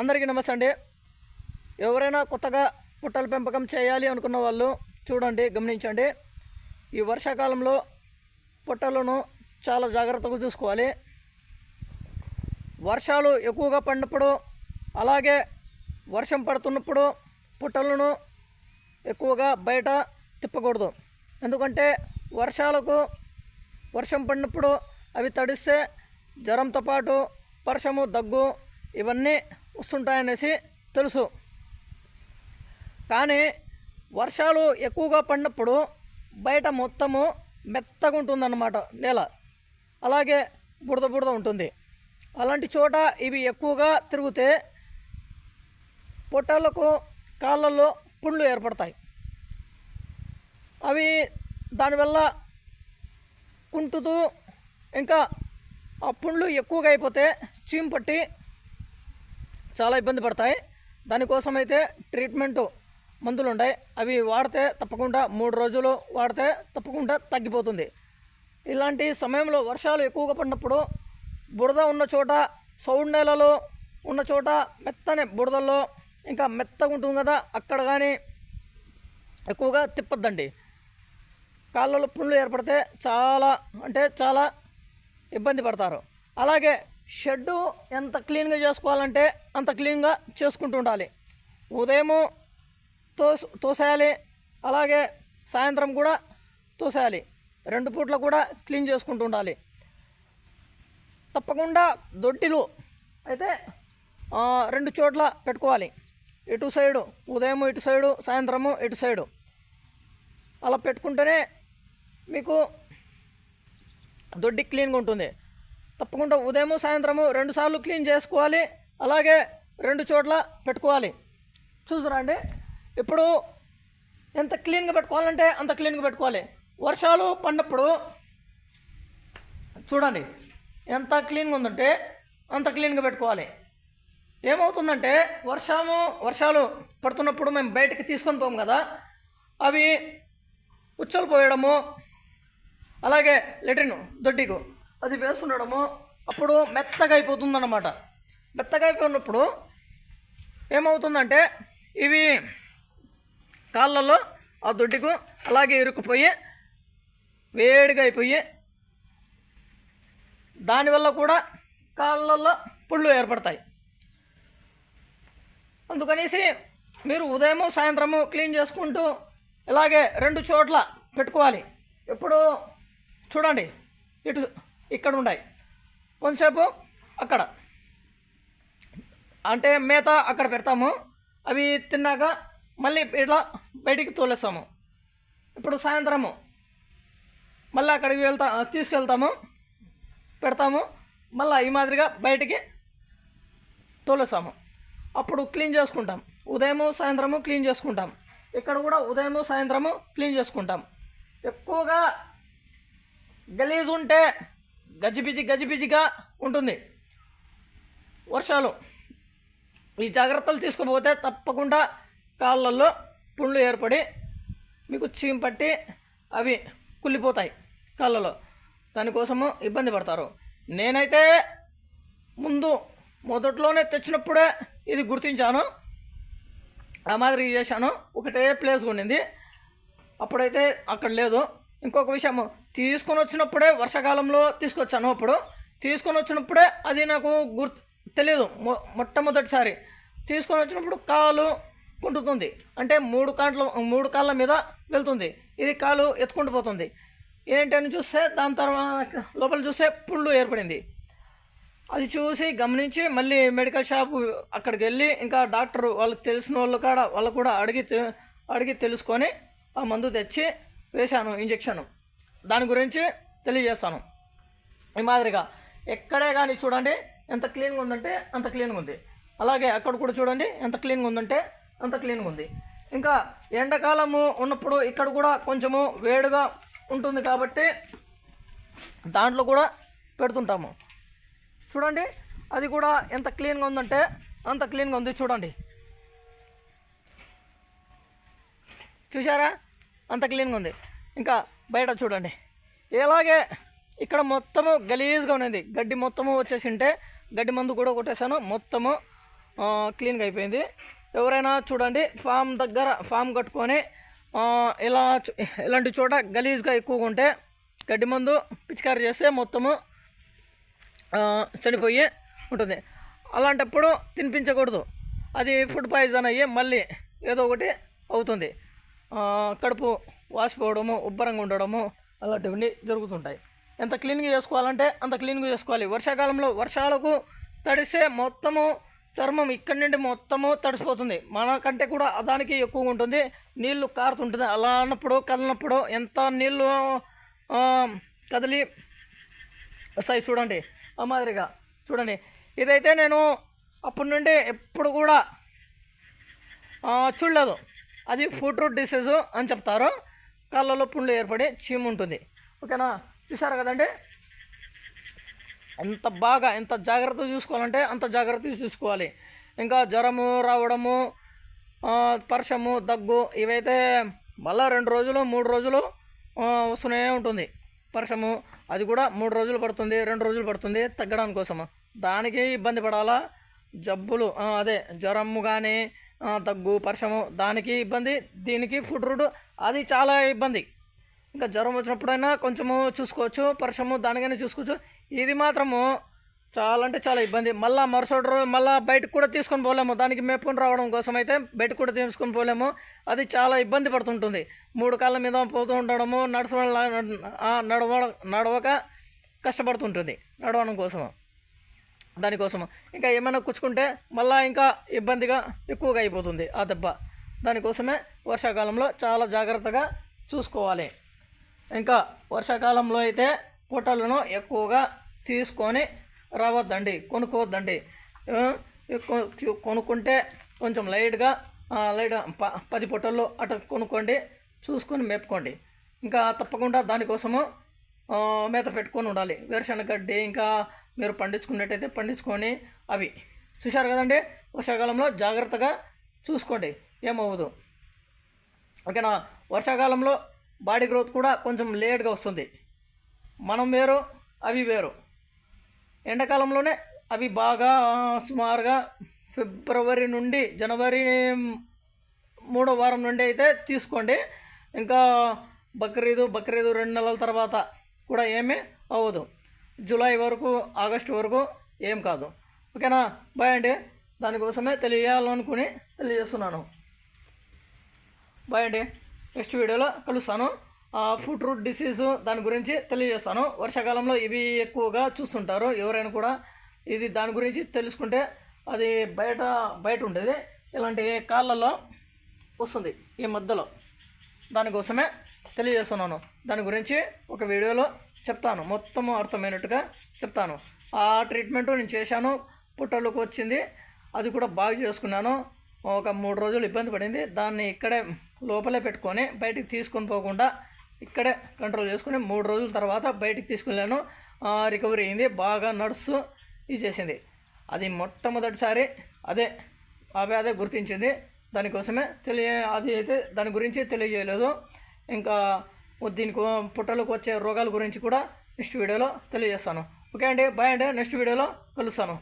అందరికీ నమస్తే అండి ఎవరైనా కొత్తగా పుట్టల పెంపకం చేయాలి అనుకున్న వాళ్ళు చూడండి గమనించండి. ఈ వర్షాకాలంలో పుట్టలను చాలా జాగ్రత్తగా చూసుకోవాలి. వర్షాలు ఎక్కువగా పడినప్పుడు అలాగే వర్షం పడుతున్నప్పుడు పుట్టలను ఎక్కువగా బయట తిప్పకూడదు. ఎందుకంటే వర్షాలకు వర్షం పడినప్పుడు అవి తడిస్తే జ్వరంతో పాటు వర్షము దగ్గు ఇవన్నీ వస్తుంటాయనేసి తెలుసు. కానీ వర్షాలు ఎక్కువగా పడినప్పుడు బయట మొత్తము మెత్తగా ఉంటుందన్నమాట నేల. అలాగే బురద బురద ఉంటుంది. అలాంటి చోట ఇవి ఎక్కువగా తిరిగితే పొట్టాలకు కాళ్ళల్లో పుండ్లు ఏర్పడతాయి. అవి దానివల్ల కుంటుతూ ఇంకా ఆ పుండ్లు ఎక్కువగా అయిపోతే చీమ్ పట్టి చాలా ఇబ్బంది పడతాయి. దానికోసం అయితే ట్రీట్మెంటు మందులు ఉంటాయి అవి వాడితే తప్పకుండా మూడు రోజులు వాడితే తప్పకుండా తగ్గిపోతుంది. ఇలాంటి సమయంలో వర్షాలు ఎక్కువగా పడినప్పుడు బురద ఉన్న చోట సౌండ్ నేలలో ఉన్న చోట మెత్తని బురదల్లో ఇంకా మెత్తగా ఉంటుంది కదా అక్కడ కానీ ఎక్కువగా తిప్పొద్దండి. కాళ్ళలో పుండ్లు ఏర్పడితే చాలా అంటే చాలా ఇబ్బంది పడతారు. అలాగే షెడ్డు ఎంత క్లీన్గా చేసుకోవాలంటే అంత క్లీన్గా చేసుకుంటూ ఉండాలి. ఉదయము తోస్ తోసేయాలి అలాగే సాయంత్రం కూడా తోసేయాలి. రెండు పూట్ల కూడా క్లీన్ చేసుకుంటూ ఉండాలి. తప్పకుండా దొడ్డిలు అయితే రెండు చోట్ల పెట్టుకోవాలి. ఇటు సైడు ఉదయం ఇటు సైడు సాయంత్రము ఇటు సైడు. అలా పెట్టుకుంటేనే మీకు దొడ్డి క్లీన్గా ఉంటుంది. తప్పకుండా ఉదయం సాయంత్రము రెండు సార్లు క్లీన్ చేసుకోవాలి. అలాగే రెండు చోట్ల పెట్టుకోవాలి. చూసారా అండి? ఇప్పుడు ఎంత క్లీన్గా పెట్టుకోవాలంటే అంత క్లీన్గా పెట్టుకోవాలి. వర్షాలు పడినప్పుడు చూడండి ఎంత క్లీన్గా ఉందంటే అంత క్లీన్గా పెట్టుకోవాలి. ఏమవుతుందంటే వర్షము వర్షాలు పడుతున్నప్పుడు మేము బయటకు తీసుకొని పోము కదా అవి ఉచ్చలు పోయడము అలాగే లెట్రిన్ దొడ్డికు అది వేస్తుండడము అప్పుడు మెత్తగా అయిపోతుందన్నమాట. మెత్తగా అయిపోయినప్పుడు ఏమవుతుందంటే ఇవి కాళ్ళలో ఆ దొడ్డికు అలాగే ఇరుక్కుపోయి వేడిగా అయిపోయి దానివల్ల కూడా కాళ్ళల్లో పుళ్ళు ఏర్పడతాయి. అందుకనేసి మీరు ఉదయము సాయంత్రము క్లీన్ చేసుకుంటూ ఇలాగే రెండు చోట్ల పెట్టుకోవాలి. ఎప్పుడు చూడండి ఇటు ఇక్కడ ఉన్నాయి కొంతసేపు అక్కడ. అంటే మేత అక్కడ పెడతాము. అవి తిన్నాక మళ్ళీ ఇట్లా బయటికి తోలేస్తాము. ఇప్పుడు సాయంత్రము. మళ్ళీ అక్కడికి వెళ్తా తీసుకెళ్తాము. పెడతాము. మళ్ళీ ఈ మాదిరిగా బయటికి తోలేస్తాము. అప్పుడు క్లీన్ చేసుకుంటాం. ఉదయము సాయంత్రము క్లీన్ చేసుకుంటాం. ఇక్కడ కూడా ఉదయము సాయంత్రము క్లీన్ చేసుకుంటాం. ఎక్కువగా గలీజ్ ఉంటే గజిబిజి గజిబిజిగా ఉంటుంది. వర్షాలు. ఈ జాగ్రత్తలు తీసుకోకపోతే తప్పకుండా కాళ్ళల్లో పుండ్లు ఏర్పడి మీకు చీమ్ పట్టి అవి కుళ్ళిపోతాయి కాళ్ళలో. దానికోసము ఇబ్బంది పడతారు. నేనైతే ముందు మొదట్లోనే తెచ్చినప్పుడే ఇది గుర్తించాను. ఆ మాదిరి చేశాను. ఒకటే ప్లేస్ ఉండింది అప్పుడైతే అక్కడ లేదు. ఇంకొక విషయము తీసుకొని వచ్చినప్పుడే వర్షాకాలంలో తీసుకొచ్చాను అప్పుడు. తీసుకొని వచ్చినప్పుడే అది నాకు గుర్తు తెలియదు మొ మొట్టమొదటిసారి. తీసుకొని వచ్చినప్పుడు కాలు కుంటుతుంది. అంటే మూడు కాంట్ల మూడు కాళ్ళ మీద వెళ్తుంది. ఇది కాలు ఎత్తుకుంటూ పోతుంది. ఏంటని చూస్తే దాని తర్వాత లోపల చూస్తే పుళ్ళు ఏర్పడింది. అది చూసి గమనించి మళ్ళీ మెడికల్ షాప్ అక్కడికి వెళ్ళి ఇంకా డాక్టర్ వాళ్ళకి తెలిసిన వాళ్ళు కాడ వాళ్ళు కూడా అడిగి అడిగి తెలుసుకొని ఆ మందు తెచ్చి వేశాను ఇంజెక్షన్. దాని గురించి తెలియజేస్తాను. ఈ మాదిరిగా ఎక్కడే కానీ చూడండి ఎంత క్లీన్గా ఉందంటే అంత క్లీన్గా ఉంది. అలాగే అక్కడ కూడా చూడండి ఎంత క్లీన్గా ఉందంటే అంత క్లీన్గా ఉంది. ఇంకా ఎండాకాలము ఉన్నప్పుడు ఇక్కడ కూడా కొంచెము వేడిగా ఉంటుంది కాబట్టి దాంట్లో కూడా పెడుతుంటాము. చూడండి అది కూడా ఎంత క్లీన్గా ఉందంటే అంత క్లీన్గా ఉంది చూడండి. చూసారా అంత క్లీన్గా ఉంది. ఇంకా బయట చూడండి. ఇలాగే ఇక్కడ మొత్తము గలీజ్గా ఉన్నది. గడ్డి మొత్తము వచ్చేసి ఉంటే గడ్డి మందు కూడా కొట్టేశాను. మొత్తము క్లీన్గా అయిపోయింది. ఎవరైనా చూడండి ఫామ్ దగ్గర ఫామ్ కట్టుకొని ఇలా ఇలాంటి చోట గలీజ్గా ఎక్కువగా ఉంటే గడ్డి మందు పిచికారి చేస్తే మొత్తము చనిపోయి ఉంటుంది. అలాంటప్పుడు తినిపించకూడదు. అది ఫుడ్ పాయిజన్ అయ్యి మళ్ళీ ఏదో ఒకటి అవుతుంది. కడుపు వాసిపోవడము ఉబ్బరంగా ఉండడము అలాంటివన్నీ జరుగుతుంటాయి. ఎంత క్లీన్గా చేసుకోవాలంటే అంత క్లీన్గా చేసుకోవాలి. వర్షాకాలంలో వర్షాలకు తడిస్తే మొత్తము చర్మం ఇక్కడి నుండి మొత్తము తడిసిపోతుంది. మనకంటే కూడా దానికి ఎక్కువగా ఉంటుంది. నీళ్ళు కారుతుంటుంది. అలా అన్నప్పుడు కదిలినప్పుడు ఎంత నీళ్ళు కదిలి వస్తాయి చూడండి. ఆ మాదిరిగా చూడండి. ఇదైతే నేను అప్పటి నుండి ఎప్పుడు కూడా చూడలేదు. అది ఫుడ్ రూట్ డిసీజు అని చెప్తారు. కళ్ళలో పుండ్లు ఏర్పడి చీము ఉంటుంది. ఓకేనా? చూసారు కదండి? ఎంత బాగా ఎంత జాగ్రత్త చూసుకోవాలంటే అంత జాగ్రత్త చూసుకోవాలి. ఇంకా జ్వరము రావడము ఆ, పర్షము దగ్గు ఇవైతే మళ్ళీ రెండు రోజులు మూడు రోజులు వస్తూనే ఉంటుంది. పర్షము అది కూడా మూడు రోజులు పడుతుంది రెండు రోజులు పడుతుంది తగ్గడానికి కోసము. దానికి ఇబ్బంది పడాలా? జబ్బులు అదే జ్వరము కానీ దగ్గు పరిశ్రమ దానికి ఇబ్బంది దీనికి ఫుడ్ రూట్ అది చాలా ఇబ్బంది. ఇంకా జ్వరం వచ్చినప్పుడైనా కొంచెము చూసుకోవచ్చు పరిశ్రమ దానికైనా చూసుకోవచ్చు. ఇది మాత్రము చాలా అంటే చాలా ఇబ్బంది. మళ్ళీ మరుసటి రోజు మళ్ళీ బయటకు కూడా తీసుకొని పోలేము. దానికి మేపుకొని రావడం కోసం అయితే బయటకు కూడా తీసుకొని పోలేము. అది చాలా ఇబ్బంది పడుతుంటుంది. మూడు కాళ్ళ మీద పోతూ ఉండడము నడచడం నడవ నడవక కష్టపడుతుంటుంది. నడవడం కోసము. దానికోసం ఇంకా ఏమైనా కుచ్చుకుంటే మళ్ళీ ఇంకా ఇబ్బందిగా ఎక్కువగా అయిపోతుంది ఆ దెబ్బ. దానికోసమే వర్షాకాలంలో చాలా జాగ్రత్తగా చూసుకోవాలి. ఇంకా వర్షాకాలంలో అయితే పూటలను ఎక్కువగా తీసుకొని రావద్దండి కొనుక్కోవద్దండి. ఎక్కువ కొనుక్కుంటే కొంచెం లైట్గా లైట్ ప పది పొట్టల్లో అటు కొనుక్కోండి చూసుకొని మేపుకోండి. ఇంకా తప్పకుండా దానికోసము మేత పెట్టుకొని ఉండాలి. వేరుశనగడ్డి ఇంకా మీరు పండించుకున్నట్టయితే పండించుకొని అవి. చూశారు కదండి? వర్షాకాలంలో జాగ్రత్తగా చూసుకోండి. ఏమవ్వదు. ఓకేనా? వర్షాకాలంలో బాడీ గ్రోత్ కూడా కొంచెం లేట్గా వస్తుంది. మనం వేరు అవి వేరు. ఎండాకాలంలోనే అవి బాగా సుమారుగా ఫిబ్రవరి నుండి జనవరి మూడో వారం నుండి అయితే తీసుకోండి. ఇంకా బక్రీదు బక్రీదు రెండు నెలల తర్వాత కూడా ఏమీ అవ్వదు. జూలై వరకు ఆగస్టు వరకు ఏం కాదు. ఓకేనా? బాయ్ అండి. దానికోసమే తెలియాలనుకుని తెలియజేస్తున్నాను. బాయ్ అండి. నెక్స్ట్ వీడియోలో కలుస్తాను. ఆ ఫుడ్ రూట్ డిసీజు దాని గురించి తెలియజేస్తాను. వర్షాకాలంలో ఇవి ఎక్కువగా చూస్తుంటారు. ఎవరైనా కూడా ఇది దాని గురించి తెలుసుకుంటే అది బయట బయట ఉండేది. ఇలాంటి కాళ్ళల్లో వస్తుంది. ఈ మధ్యలో. దానికోసమే తెలియజేస్తున్నాను. దాని గురించి ఒక వీడియోలో చెప్తాను. మొత్తము అర్థమైనట్టుగా చెప్తాను. ఆ ట్రీట్మెంట్ నేను చేశాను. పుట్టలోకి వచ్చింది. అది కూడా బాగా చేసుకున్నాను. ఒక మూడు రోజులు ఇబ్బంది పడింది. దాన్ని ఇక్కడే లోపలే పెట్టుకొని బయటికి తీసుకొని పోకుండా ఇక్కడే కంట్రోల్ చేసుకుని మూడు రోజుల తర్వాత బయటికి తీసుకెళ్ళాను. రికవరీ అయింది. బాగా నడుస్తూ ఇది చేసింది. అది మొట్టమొదటిసారి అదే ఆ వ్యాధి గుర్తించింది. దానికోసమే తెలియ అది అయితే దాని గురించి తెలియజేయలేదు. ఇంకా దీనికి పుట్టలకు వచ్చే రోగాల గురించి కూడా నెక్స్ట్ వీడియోలో తెలియజేస్తాను. ఓకే అండి బాయ్ అండి నెక్స్ట్ వీడియోలో కలుస్తాను.